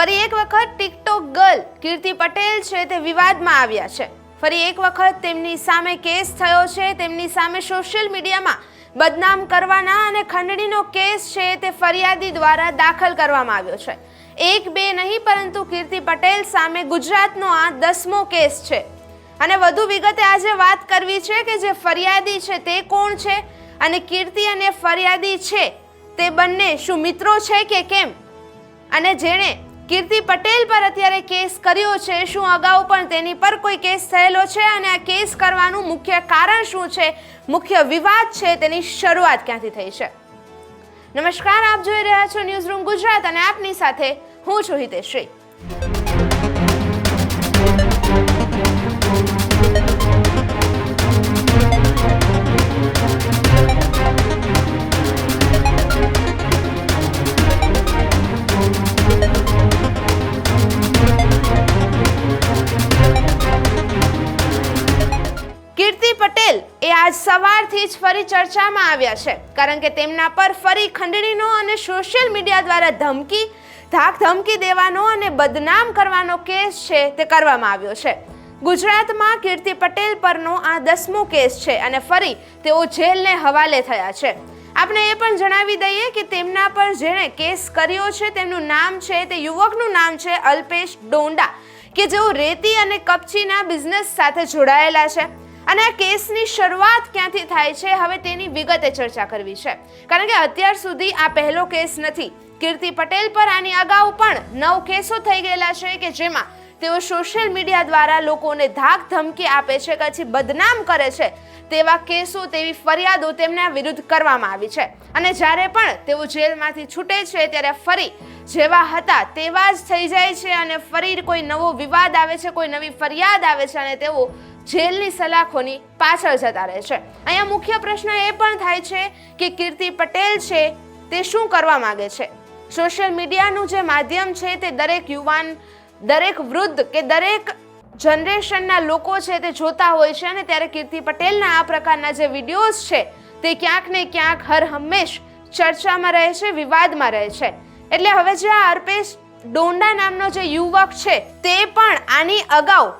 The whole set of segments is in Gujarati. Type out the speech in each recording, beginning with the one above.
ફરી એક વખત ટિકટોક ગર્લ કીર્તિ પટેલ છે તે વિવાદમાં આવ્યા છે. ફરી એક વખત તેમની સામે કેસ થયો છે, તેમની સામે સોશિયલ મીડિયામાં બદનામ કરવાના અને ખંડણીનો કેસ છે તે ફરિયાદી દ્વારા દાખલ કરવામાં આવ્યો છે. એક બે નહીં, પરંતુ કીર્તિ પટેલ સામે ગુજરાતનો આ દસમો કેસ છે. અને વધુ વિગતે આજે વાત કરવી છે કે જે ફરિયાદી છે તે કોણ છે અને કીર્તિ અને ફરિયાદી છે તે બંને શું મિત્રો છે કે કેમ? અને જેણે કીર્તિ પટેલ પર અત્યારે કેસ કર્યો છે. શું અગાઉ પણ તેની પર કોઈ કેસ થયેલો છે? અને આ કેસ કરવાનું મુખ્ય કારણ શું છે? મુખ્ય વિવાદ છે તેની શરૂઆત ક્યાંથી થઈ છે? નમસ્કાર, આપ જોઈ રહ્યા છો ન્યૂઝ રૂમ ગુજરાત અને આપની સાથે હું છું હિતેશ્રી આજ સવારથી જ ફરી ચર્ચામાં આવ્યા છે, કારણ કે તેમના પર ફરી ખંડણીનો અને સોશિયલ મીડિયા દ્વારા ધમકી ધાક ધમકી દેવાનો અને બદનામ કરવાનો કેસ છે તે કરવામાં આવ્યો છે. ગુજરાતમાં કીર્તિ પટેલ પરનો આ દસમો કેસ છે અને ફરી તેઓ જેલને હવાલે થયા છે. આપણે એ પણ જણાવી દઈએ કે તેમના પર જેણે કેસ કર્યો છે તેમનું નામ છે, તે યુવકનું નામ છે અલ્પેશ ડોંડા, કે જેઓ રેતી અને કપચીના બિઝનેસ સાથે જોડાયેલા છે. અને આ કેસની શરૂઆત ક્યાંથી થાય છે, હવે તેની વિગતે ચર્ચા કરવી છે. કારણ કે અત્યાર સુધી આ પહેલો કેસ નથી. કીર્તિ પટેલ પર આની અગાઉ પણ નવ કેસો થઈ ગયેલા છે કે જેમાં તેઓ સોશિયલ મીડિયા દ્વારા લોકોને ધાક ધમકી આપે છે પછી બદનામ કરે છે. તેવા કેસો, તેવી ફરિયાદો તેમના વિરુદ્ધ કરવામાં આવી છે. અને જ્યારે પણ તેઓ જેલમાંથી છૂટે છે, ત્યારે ફરી જેવા હતા તેવા જ થઈ જાય છે અને ફરી કોઈ નવો વિવાદ આવે છે, કોઈ નવી ફરિયાદ આવે છે અને તેઓ જેલની સલાખોની પાછળ જતા રહે છે. અહીંયા મુખ્ય પ્રશ્ન એ પણ થાય છે કે કીર્તિ પટેલ છે તે શું કરવા માગે છે? સોશિયલ મીડિયાનું જે માધ્યમ છે તે દરેક યુવાન દરેક વૃદ્ધ કે દરેક જનરેશનના લોકો છે તે જોતા હોય છે અને ત્યારે કીર્તિ પટેલના આ પ્રકારના જે વિડીયોઝ છે તે ક્યાંક ને ક્યાંક હર હંમેશ ચર્ચામાં રહે છે, વિવાદમાં રહે છે. એટલે હવે જે આ અર્પેશ ડોંડા નામનો જે યુવક છે તે પણ આની અગાઉ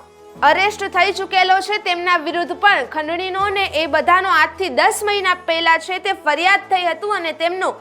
અરેસ્ટ થઈ ચૂકેલો છે. તેમના વિરુદ્ધ પણ ખંડણીનો ને એ બધાનો આજથી દસ મહિના પહેલા છે તે ફરિયાદ થઈ હતું અને તેમનું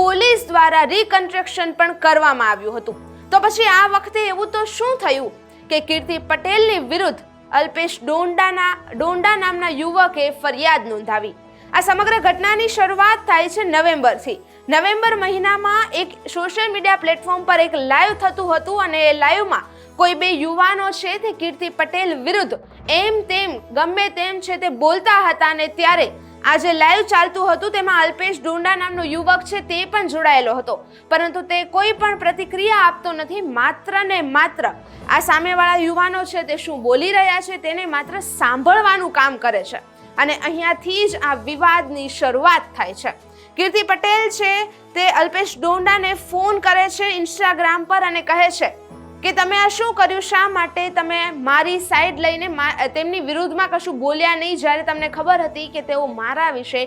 પોલીસ દ્વારા રિકન્સ્ટ્રક્શન પણ કરવામાં આવ્યું હતું. તો પછી આ વખતે એવું તો શું થયું કે કીર્તિ પટેલની વિરુદ્ધ અલ્પેશ ડોંડાના ડોંડા નામના યુવકે ફરિયાદ નોંધાવી. આ સમગ્ર ઘટનાની શરૂઆત થાય છે નવેમ્બરથી. નવેમ્બર મહિનામાં એક સોશિયલ મીડિયા પ્લેટફોર્મ પર એક લાઈવ થતું હતું અને એ લાઈવમાં કોઈ બે યુવાનો છે તે કીર્તિ પટેલ વિરુદ્ધ એમ તેમ ગમે તેમ છે તે બોલતા હતા અને ત્યારે આ જે લાઈવ ચાલતું હતું, તેમાં અલ્પેશ ડોંડા નામનો યુવક છે, તે પણ જોડાયેલો હતો. પરંતુ તે કોઈ પણ પ્રતિક્રિયા આપતો નથી, માત્ર ને માત્ર આ સામેવાળા યુવાનો છે, તે શું બોલી રહ્યા છે, તેને માત્ર સાંભળવાનું કામ કરે છે. અને અહીંયાથી જ આ વિવાદની શરૂઆત થાય છે. કીર્તિ પટેલ છે, તે અલ્પેશ ડોંડાને ફોન કરે છે ઇન્સ્ટાગ્રામ પર અને કહે છે કે તમે આ શું કર્યું? શા માટે તમે મારી સાઈડ લઈને તેમની વિરુદ્ધમાં કશું બોલ્યા નહીં? જ્યારે તમને ખબર હતી કે તેઓ મારા વિશે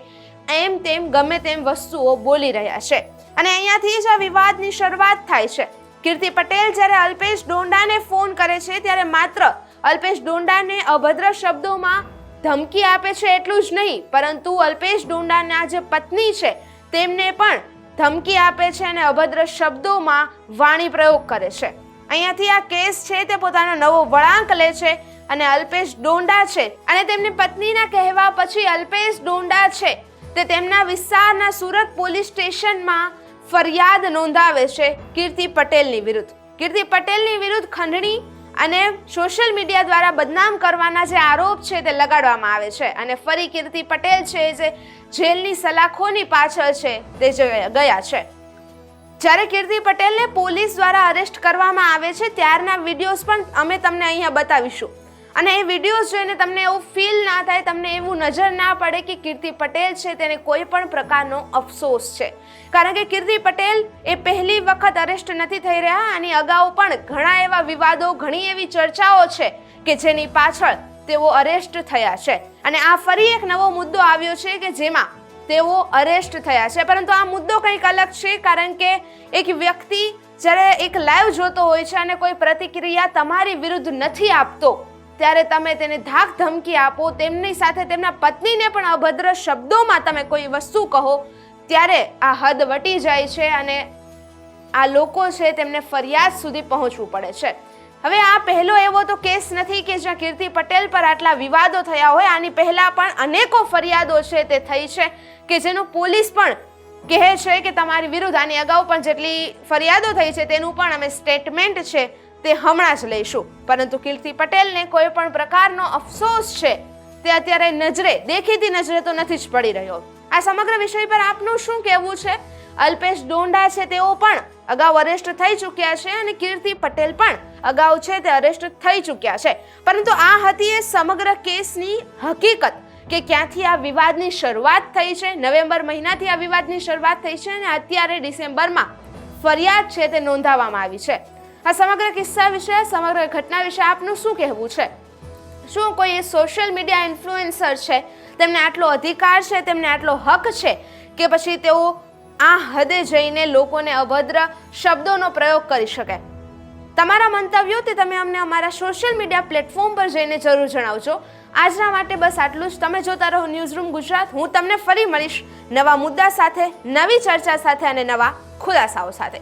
એમ તેમ ગમે તેમ વસ્તુઓ બોલી રહ્યા છે. અને અહીંયાથી જ આ વિવાદની શરૂઆત થાય છે. કીર્તિ પટેલ જ્યારે અલ્પેશ ડોંડાને ફોન કરે છે, ત્યારે માત્ર અલ્પેશ ડોંડાને અભદ્ર શબ્દોમાં ધમકી આપે છે એટલું જ નહીં, પરંતુ અલ્પેશ ડોંડાના જે પત્ની છે, તેમને પણ ધમકી આપે છે અને અભદ્ર શબ્દોમાં વાણી પ્રયોગ કરે છે. અહીંયાથી આ કેસ છે તે પોતાનો નવો વળાંક લે છે અને અલ્પેશ ડોંડા છે અને તેમની પત્નીના કહેવા પછી અલ્પેશ ડોંડા છે તે તેમના વિસ્તારના સુરત પોલીસ સ્ટેશનમાં ફરિયાદ નોંધાવે છે કીર્તિ પટેલની વિરુદ્ધ. કીર્તિ પટેલની વિરુદ્ધ ખંડણી અને સોશિયલ મીડિયા દ્વારા બદનામ કરવાના જે આરોપ છે તે લગાડવામાં આવે છે. અને ફરી કીર્તિ પટેલ છે જે જેલની સલાખોની પાછળ છે તે ગયા છે. જ્યારે કીર્તિ પટેલને પોલીસ દ્વારા અરેસ્ટ કરવામાં આવે છે, ત્યારના વિડીયોઝ પણ અમે તમને અહીંયા બતાવીશું. અને એ વિડીયોઝ જોઈને તમને એવું ફીલ ના થાય, તમને એવું નજર ના પડે કે કીર્તિ પટેલ છે, તેને કોઈ પણ પ્રકારનો અફસોસ છે. કારણ કે કીર્તિ પટેલ એ પહેલી વખત અરેસ્ટ નથી થઈ રહ્યા, અને અગાઉ પણ ઘણા એવા વિવાદો, ઘણી એવી ચર્ચાઓ છે કે જેની પાછળ તેઓ અરેસ્ટ થયા છે. અને આ ફરી એક નવો મુદ્દો આવ્યો છે કે જેમાં તેઓ અરેસ્ટ થયા છે. પરંતુ આ મુદ્દો કંઈક અલગ છે, કારણ કે એક વ્યક્તિ જ્યારે એક લાઈવ જોતો હોય છે અને કોઈ પ્રતિક્રિયા તમારી વિરુદ્ધ નથી આપતો, ત્યારે તમે તેને ધાક ધમકી આપો, તેમની સાથે તેમના પત્નીને પણ અભદ્ર શબ્દોમાં તમે કોઈ વસ્તુ કહો, ત્યારે આ હદ વટી જાય છે અને આ લોકો છે તેમને ફરિયાદ સુધી પહોંચવું પડે છે. હવે આ પહેલો એવો તો કેસ નથી કે જ્યાં કીર્તિ પટેલ પર આટલા વિવાદો થયા હોય, આની પહેલા પણ અનેકો ફરિયાદો છે તે થઈ છે કે જેનું પોલીસ પણ કહે છે કે તમારી વિરુદ્ધ આની અગાઉ પણ જેટલી ફરિયાદો થઈ છે તેનું પણ અમે સ્ટેટમેન્ટ છે તે હમણાં જ લઈશું. પરંતુ કીર્તિ પટેલને કોઈ પણ પ્રકારનો અફસોસ છે તે અત્યારે નજરે, દેખીતી નજરે તો નથી જ પડી રહ્યો. આ સમગ્ર વિષય પર આપનું શું કહેવું છે? અલ્પેશ ડોંડા છે તેઓ પણ અગાઉ અરેસ્ટ થઈ ચૂક્યા છે અને કીર્તિ પટેલ પણ અગાઉ છે તે અરેસ્ટ થઈ ચૂક્યા છે. પરંતુ આ હતી એ સમગ્ર કેસની હકીકત કે ક્યાંથી આ વિવાદની શરૂઆત થઈ છે, નવેમ્બર મહિનાથી આ વિવાદની શરૂઆત થઈ છે અને અત્યારે ડિસેમ્બરમાં ફરિયાદ છે તે નોંધાવવામાં આવી છે. આ સમગ્ર કિસ્સા વિશે, સમગ્ર ઘટના વિશે આપનું શું કહેવું છે? શું કોઈ સોશિયલ મીડિયા ઇન્ફ્લુએન્સર છે? તેમને આટલો અધિકાર છે, તેમને આટલો હક છે કે પછી તેઓ આ હદે જઈને લોકોને અભદ્ર શબ્દોનો પ્રયોગ કરી શકે. તમારા મંતવ્યો તે તમે અમને અમારા સોશિયલ મીડિયા પ્લેટફોર્મ પર જઈને જરૂર જણાવજો. આજના માટે બસ આટલું જ. તમે જોતા રહો ન્યૂઝ રૂમ ગુજરાત. હું તમને ફરી મળીશ નવા મુદ્દા સાથે, નવી ચર્ચા સાથે અને નવા ખુલાસાઓ સાથે.